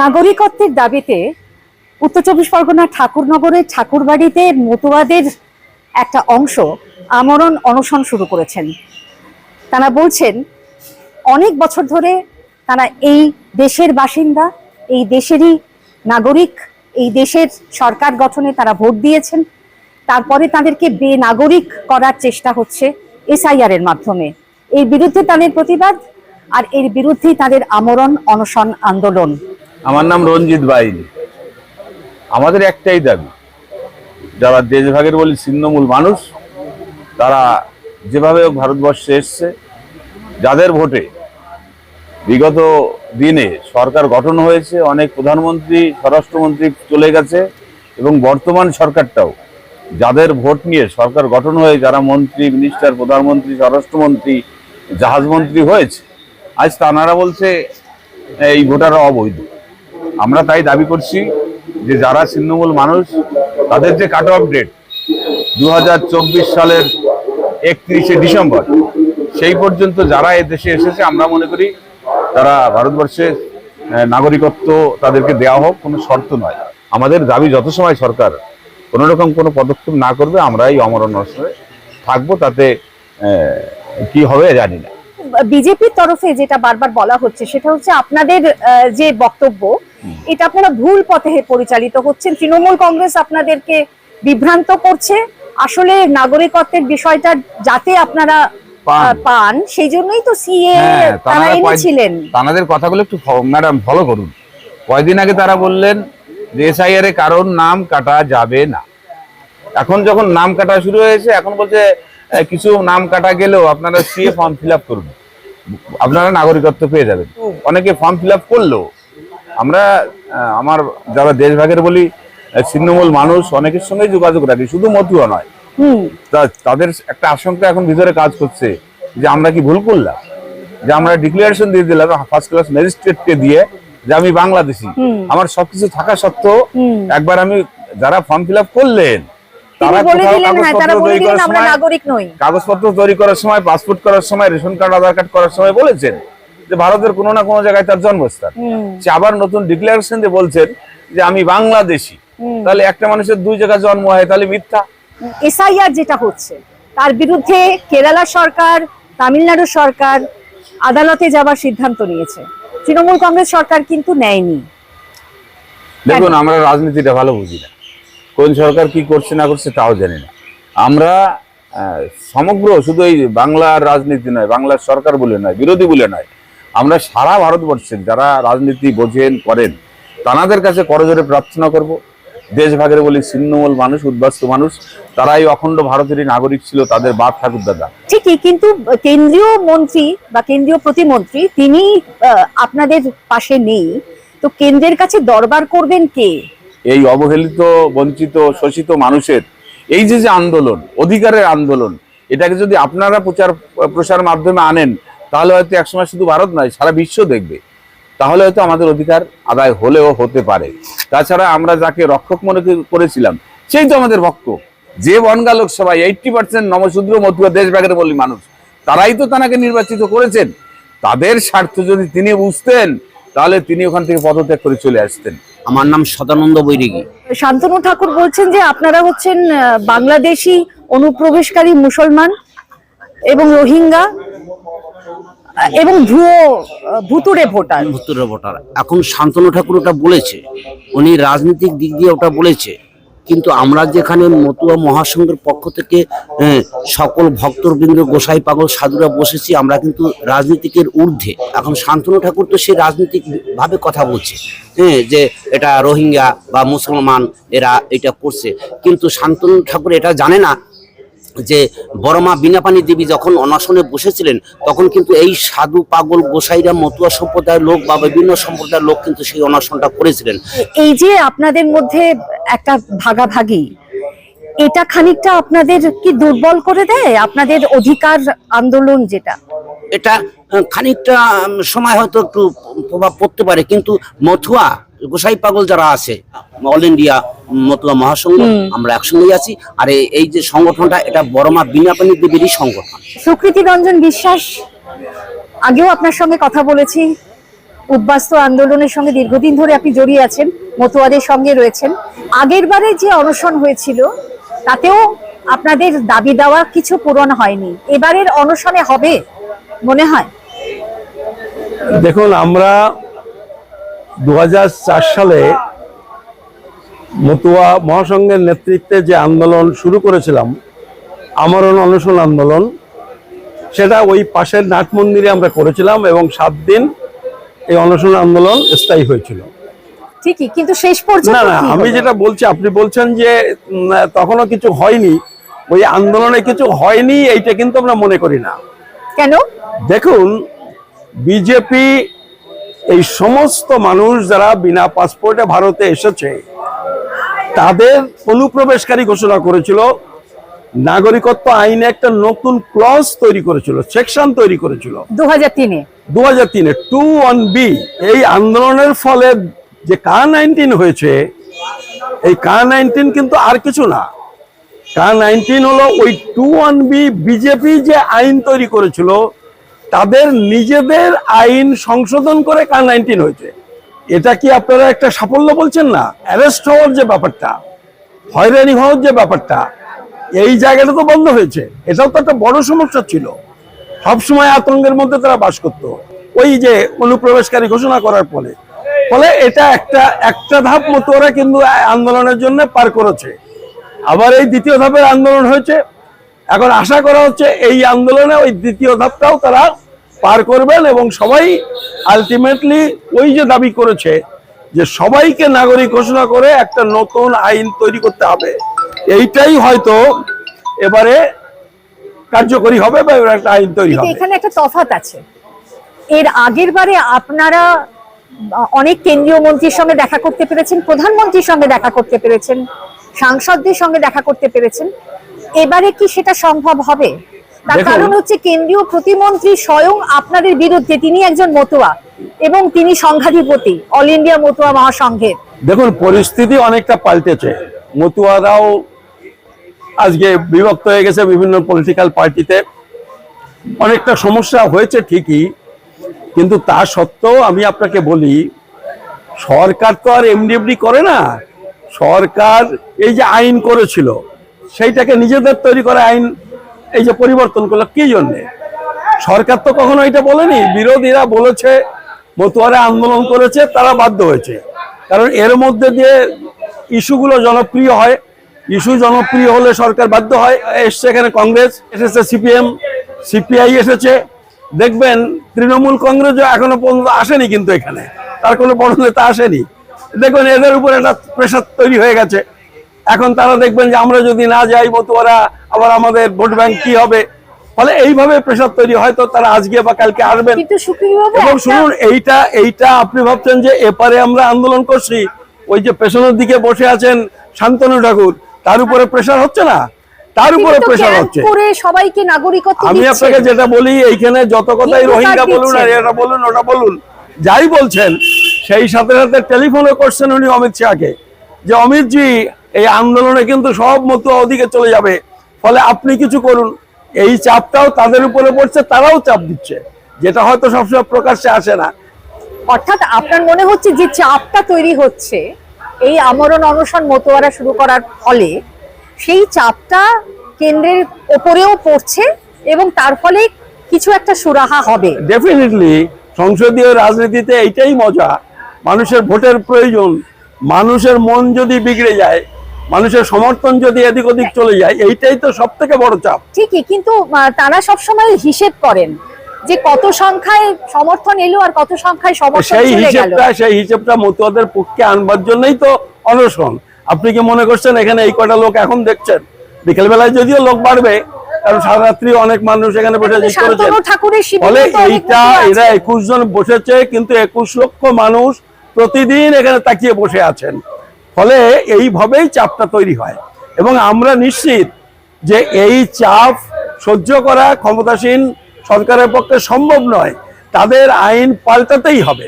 নাগরিকত্বের দাবিতে উত্তর চব্বিশ পরগনা ঠাকুরনগরের ঠাকুরবাড়িতে মতুয়াদের একটা অংশ আমরণ অনশন শুরু করেছেন। তারা বলছেন, অনেক বছর ধরে তারা এই দেশের বাসিন্দা, এই দেশেরই নাগরিক, এই দেশের সরকার গঠনে তারা ভোট দিয়েছেন। তারপরে তাদেরকে বেনাগরিক করার চেষ্টা হচ্ছে এসআইআর এর মাধ্যমে। এর বিরুদ্ধে তাদের প্রতিবাদ আর এর বিরুদ্ধেই তাদের আমরণ, অনশন, আন্দোলন। আমার নাম রঞ্জিত বাইন আমাদের একটাই দাবি, যারা দেশভাগের বলি ছিন্নমূল মানুষ, তারা যেভাবে ভারতবর্ষে এসছে, যাদের ভোটে বিগত দিনে সরকার গঠন হয়েছে, অনেক প্রধানমন্ত্রী, স্বরাষ্ট্রমন্ত্রী চলে গেছে, এবং বর্তমান সরকারটাও যাদের ভোট নিয়ে সরকার গঠন হয়ে যারা মন্ত্রী মিনিস্টার প্রধানমন্ত্রী, স্বরাষ্ট্রমন্ত্রী, জাহাজমন্ত্রী হয়েছে আজ তানারা বলছে, এই ভোটাররা অবৈধ। আমরা তাই দাবি করছি যে যারা ছিন্নমূল মানুষ, তাদের যে কাট অফ ডেট দু হাজার চব্বিশ সালের একত্রিশে ডিসেম্বর, সেই পর্যন্ত যারা দেশে এসেছে, আমরা মনে করি তারা ভারতবর্ষে নাগরিকত্ব তাদেরকে দেওয়া হোক, কোনো শর্ত নয়। আমাদের দাবি যত সময় সরকার কোনো রকম কোনো পদক্ষেপ না করবে আমরা এই অমরণ থাকব, তাতে কি হবে জানি না। বিজেপির তরফে যেটা বারবার বলা হচ্ছে সেটা হচ্ছে আপনাদের যে বক্তব্য এটা আপনারা ভুল পথে পরিচালিত হচ্ছেন। তৃণমূল কংগ্রেস আপনাদেরকে বিভ্রান্ত করছে। আসলে নাগরিকত্বের বিষয়টা যাতে আপনারা পান। সেই জন্যই তো সিএ হ্যাঁ, তারা এনেছিলেন। তানাদের কথাগুলো একটু ম্যাডাম ফলো করুন। কয়দিন আগে তারা বললেন যে এসআইআর এ কারোর নাম কাটা যাবে না। এখন যখন নাম কাটা শুরু হয়েছে এখন বলছে কিছু নাম কাটা গেলেও আপনারা সিএ ফর্ম ফিল আপ করুন। আপনারা নাগরিকত্ব পেয়ে যাবেন। অনেকে ফর্ম ফিল আপ করল আমরা আমার যারা দেশভাগের বলি ছিন্নমূল মানুষ অনেকের সঙ্গে যোগাযোগ রাখি শুধু মতুয়া নয়। তাদের একটা আশঙ্কা এখন ভিতরে কাজ করছে যে আমরা কি ভুল করলাম? যে আমরা ডিক্লারেশন দিয়ে দিলাম ফার্স্ট ক্লাস ম্যাজিস্ট্রেটকে দিয়ে যে আমি বাংলাদেশি। আমার সবকিছু থাকা সত্ত্বেও একবার আমি যারা ফর্ম ফিল আপ করলেন হ্যাঁ কাগজপত্র তৈরি করার সময় পাসপোর্ট করার সময় রেশন কার্ড আধার কার্ড করার সময় বলেছেন যে ভারতের কোনো না কোনো জায়গায় তার জন্মস্থান। সে আবার নতুন ডিক্লারেশন দিয়ে বলছেন যে আমি বাংলাদেশি। তাহলে একটা মানুষের দুই জায়গায় জন্ম হয় তাহলে মিথ্যা? এসআইআর যেটা হচ্ছে তার বিরুদ্ধে কেরালা সরকার তামিলনাড়ু সরকার আদালতে যাবার সিদ্ধান্ত নিয়েছে। তৃণমূল কংগ্রেস সরকার কিন্তু নেয়নি। দেখুন আমরা রাজনীতিটা ভালো বুঝি না। কোন সরকার কি করছে না করছে তাও জানি না। আমরা সমগ্র শুধু এই বাংলার রাজনীতি নয়, বাংলার সরকার বলে নয়, বিরোধী বলে নয়, আমরা সারা ভারতবর্ষের যারা রাজনীতি বোঝেন, করেন তানাদের কাছে করজোরে প্রার্থনা করব। দেশভাগের বলি ছিন্নমূল মানুষ, উদ্বাস্ত মানুষ, তারাই অখণ্ড ভারতেরই নাগরিক ছিল তাদের বাপ ঠাকুর দাদা। ঠিকই, কিন্তু কেন্দ্রীয় মন্ত্রী বা কেন্দ্রীয় প্রতিমন্ত্রী, তিনি আপনাদের পাশে নেই। তো কেন্দ্রের কাছে দরবার করবেন কে? এই অবহেলিত, বঞ্চিত, শোষিত মানুষের এই যে যে আন্দোলন, অধিকারের আন্দোলন, এটাকে যদি আপনারা প্রচার, প্রসার মাধ্যমে আনেন, তাহলে হয়তো একসময় শুধু ভারত নয়, সারা বিশ্ব দেখবে। তাহলে হয়তো আমাদের অধিকার আদায় হলেও হতে পারে। তাছাড়া আমরা যাকে রক্ষক মনে করে- করেছিলাম, সেই তো আমাদের ভক্ত। যে বনগা লোকসভায় এইটটি পার্সেন্ট নমশূদ্র মতুয়া দেশভাগের বলি মানুষ, তারাই তো তাকে নির্বাচিত করেছেন। তাদের স্বার্থ যদি তিনি বুঝতেন তাহলে তিনি ওখান থেকে পদত্যাগ করে চলে আসতেন। আমার নাম সদানন্দ বৈরিগী। শান্তনু ঠাকুর বলছেন যে আপনারা হচ্ছেন বাংলাদেশি অনুপ্রবেশকারী মুসলমান এবং রোহিঙ্গা এবং ভুয়ো ভুতুরে ভোটার। ভুতুরে ভোটার। এখন শান্তনু ঠাকুর ওটা বলেছে। উনি রাজনৈতিক দিক দিয়ে ওটা বলেছে। কিন্তু আমরা যেখানে মতুয়া মহাসংঘের পক্ষ থেকে আহ, সকল ভক্তবৃন্দ গোসাই পাগল সাধুরা বসেছি আমরা কিন্তু রাজনীতিকের ঊর্ধ্বে। এখন শান্তনু ঠাকুর তো সে রাজনৈতিক ভাবে কথা বলছে হ্যাঁ যে এটা রোহিঙ্গা বা মুসলমান এরা এটা করছে। কিন্তু শান্তনু ঠাকুর এটা জানে না যে বড়মা বিনাপানি দেবী যখন অনশনে বসেছিলেন তখন কিন্তু এই সাধু পাগল গোসাইরা মতুয়া সম্প্রদায়ের লোক বা বিভিন্ন সম্প্রদায়ের লোক কিন্তু সেই অনশনটা করেছিলেন। এই যে আপনাদের মধ্যে একটা ভাগাভাগি এটা খানিকটা আপনাদের কি দুর্বল করে দেয়? আপনাদের অধিকার আন্দোলন যেটা। এটা খানিকটা সময় হয়তো একটু প্রভাব পড়তে পারে কিন্তু মথুয়া গোসাই পাগল যারা আছে অল ইন্ডিয়া মতলা মহাসংঘ আমরা একসঙ্গেই আছি। আর এই- যে সংগঠনটা এটা বড়মা বিনাপানি দেবীরই সংগঠন। সুকৃতি রঞ্জন বিশ্বাস আগেও আপনার সঙ্গে কথা বলেছি। উদ্বাস্তু আন্দোলনের সঙ্গে দীর্ঘদিন ধরে আপনি জড়িয়ে আছেন মতুয়াদের সঙ্গে রয়েছেন। আগের বারে যে অনশন হয়েছিল তাতেও আপনাদের দাবি দেওয়া কিছু পূরণ হয়নি। এবারের অনশনে হবে মনে হয়? দেখুন আমরা দু হাজার চার সালে মতুয়া মহাসংঘের নেতৃত্বে যে আন্দোলন শুরু করেছিলাম আমরণ অনশন আন্দোলন সেটা ওই পাশের নাট মন্দিরে আমরা করেছিলাম এবং সাত দিন এই অনশন আন্দোলন স্থায়ী হয়েছিল। ঠিকই কিন্তু শেষ পর্যন্ত না না আমি যেটা বলছি আপনি বলছেন যে তখনও কিছু হয়নি ওই আন্দোলনে কিছু হয়নি এইটা কিন্তু আমরা মনে করি না। কেন? দেখুন বিজেপি এই সমস্ত মানুষ যারা বিনা পাসপোর্টে ভারতে এসেছে তাদের অনুপ্রবেশকারী ঘোষণা করেছিল নাগরিকত্ব আইনে একটা নতুন ক্লজ তৈরি করেছিল সেকশন তৈরি করেছিল। দু হাজার তিনে। দু হাজার তিনে টু ওয়ান বি এই আন্দোলনের ফলে যে কা নাইনটিন হয়েছে এই কা নাইনটিন কিন্তু আর কিছু না। কা নাইনটিন হলো ওই টু ওয়ান বি বিজেপি যে আইন তৈরি করেছিল তাদের নিজেদের আইন সংশোধন করে কার নাইনটিন হয়েছে? এটা কি আপনারা একটা সাফল্য বলছেন না? অ্যারেস্ট হওয়ার যে ব্যাপারটা, হয়রানি হওয়ার যে ব্যাপারটা, এই জায়গাটা তো বন্ধ হয়েছে। এটাও তো একটা বড় সমস্যা ছিল। সবসময় আতঙ্কের মধ্যে তারা বাস করত। ওই যে অনুপ্রবেশকারী ঘোষণা করার ফলে। ফলে এটা একটা একটা ধাপ মতো ওরা কিন্তু আন্দোলনের জন্য পার করেছে। আবার এই দ্বিতীয় ধাপের আন্দোলন হয়েছে। এখন আশা করা হচ্ছে এই আন্দোলনে ওই দ্বিতীয় ধাপটাও তারা পার করবেন এবং সবাই আলটিমেটলি ওই যে দাবি করেছে যে সবাইকে নাগরিক ঘোষণা করে একটা নতুন আইন তৈরি করতে হবে। এইটাই হয়তো এবারে কার্যকরী হবে বা এবার একটা আইন তৈরি হবে। এখানে একটা তফাৎ আছে। এর আগের বারে আপনারা অনেক কেন্দ্রীয় মন্ত্রীর সঙ্গে দেখা করতে পেরেছেন প্রধানমন্ত্রীর সঙ্গে দেখা করতে পেরেছেন সাংসদদের সঙ্গে দেখা করতে পেরেছেন। এবারে কি সেটা সম্ভব হবে? তার কারণ হচ্ছে কেন্দ্রীয় প্রতিমন্ত্রী স্বয়ং আপনাদের বিরুদ্ধে তিনি একজন মতুয়া এবং তিনি সংঘাধিপতি অল ইন্ডিয়া মতুয়া মহাসংঘের। দেখুন পরিস্থিতি অনেকটা পাল্টেছে। মতুয়ারাও আজকে বিভক্ত হয়ে গেছে বিভিন্ন পলিটিক্যাল পার্টিতে অনেকটা সমস্যা হয়েছে ঠিকই কিন্তু তা সত্ত্বেও আমি আপনাকে বলি সরকার তো আর এমডি এমডি করে না। সরকার এই যে আইন করেছিল সেইটাকে নিজেদের তৈরি করা আইন এই যে পরিবর্তন করল কি জন্যে? সরকার তো কখনো এটা বলেনি। বিরোধীরা বলেছে, মতুয়ারা আন্দোলন করেছে, তারা বাধ্য হয়েছে। কারণ এর মধ্যে দিয়ে ইস্যুগুলো জনপ্রিয় হয়। ইস্যু জনপ্রিয় হলে সরকার বাধ্য হয়। এসছে এখানে কংগ্রেস, এসেছে সিপিএম, সিপিআই এসেছে। দেখবেন, তৃণমূল কংগ্রেসও এখনও পর্যন্ত আসেনি কিন্তু এখানে। তার কোনো বড় নেতা আসেনি। দেখবেন, এদের উপর একটা প্রেশার তৈরি হয়ে গেছে। এখন তারা দেখবেন যে আমরা যদি না যাই, মতুয়ারা আবার আমাদের ভোট ব্যাংক কি হবে? ফলে এইভাবে প্রেশার তৈরি হয়তো তারা আজকে বা কালকে আসবেন। এবং শুনুন এইটা এইটা আপনি ভাবছেন যে এপারে আমরা আন্দোলন করছি ওই যে পেছনের দিকে বসে আছেন শান্তনু ঠাকুর তার উপরে প্রেশার হচ্ছে না? তার উপরে প্রেশার হচ্ছে। সবাইকে নাগরিকত্ব আমি আপনাকে যেটা বলি এইখানে যত কথাই রোহিঙ্গা বলুন আর। এটা বলুন ওটা বলুন যাই বলছেন সেই সাথে সাথে টেলিফোনে করছেন উনি অমিত শাহকে যে অমিত জি এই আন্দোলনে কিন্তু সব মতো ওদিকে চলে যাবে। ফলে আপনি কিছু করুন। এই চাপটাও তাদের উপরে পড়ছে তারাও চাপ দিচ্ছে। যেটা হয়তো সবসময় প্রকাশ্যে আসে না। অর্থাৎ আপনার মনে হচ্ছে যে চাপটা তৈরি হচ্ছে এই আমরণ অনশন মতোয়ারা শুরু করার ফলে সেই চাপটা কেন্দ্রের ওপরেও পড়ছে এবং তার ফলে কিছু একটা সুরাহা হবে। ডেফিনেটলি সংসদীয় রাজনীতিতে এইটাই মজা। মানুষের ভোটের প্রয়োজন। মানুষের মন যদি বিগড়ে যায় মানুষের সমর্থন যদি এদিক ওদিক চলে যায় এইটাই তো সব থেকে বড় চাপ। ঠিকই কিন্তু তারা সবসময় হিসেব করেন যে কত সংখ্যায় সমর্থন এলো আর কত সংখ্যায় সমর্থন সেই হিসেবটা সেই হিসেবটা মতুয়াদের পক্ষে আনবার জন্যই তো অনশন। আপনি কি মনে করছেন এখানে এই কটা লোক এখন দেখছেন? বিকেল বেলায় যদিও লোক বাড়বে কারণ সারা রাত্রি অনেক মানুষ এখানে বসে ই করেছেন। ফলে এইটা এরা একুশ জন বসেছে কিন্তু একুশ লক্ষ মানুষ প্রতিদিন এখানে তাকিয়ে বসে আছেন। ফলে এইভাবেই চাপটা তৈরি হয়। এবং আমরা নিশ্চিত যে এই চাপ সহ্য করা ক্ষমতাসীন সরকারের পক্ষে সম্ভব নয়। তাদের আইন পাল্টাতেই হবে।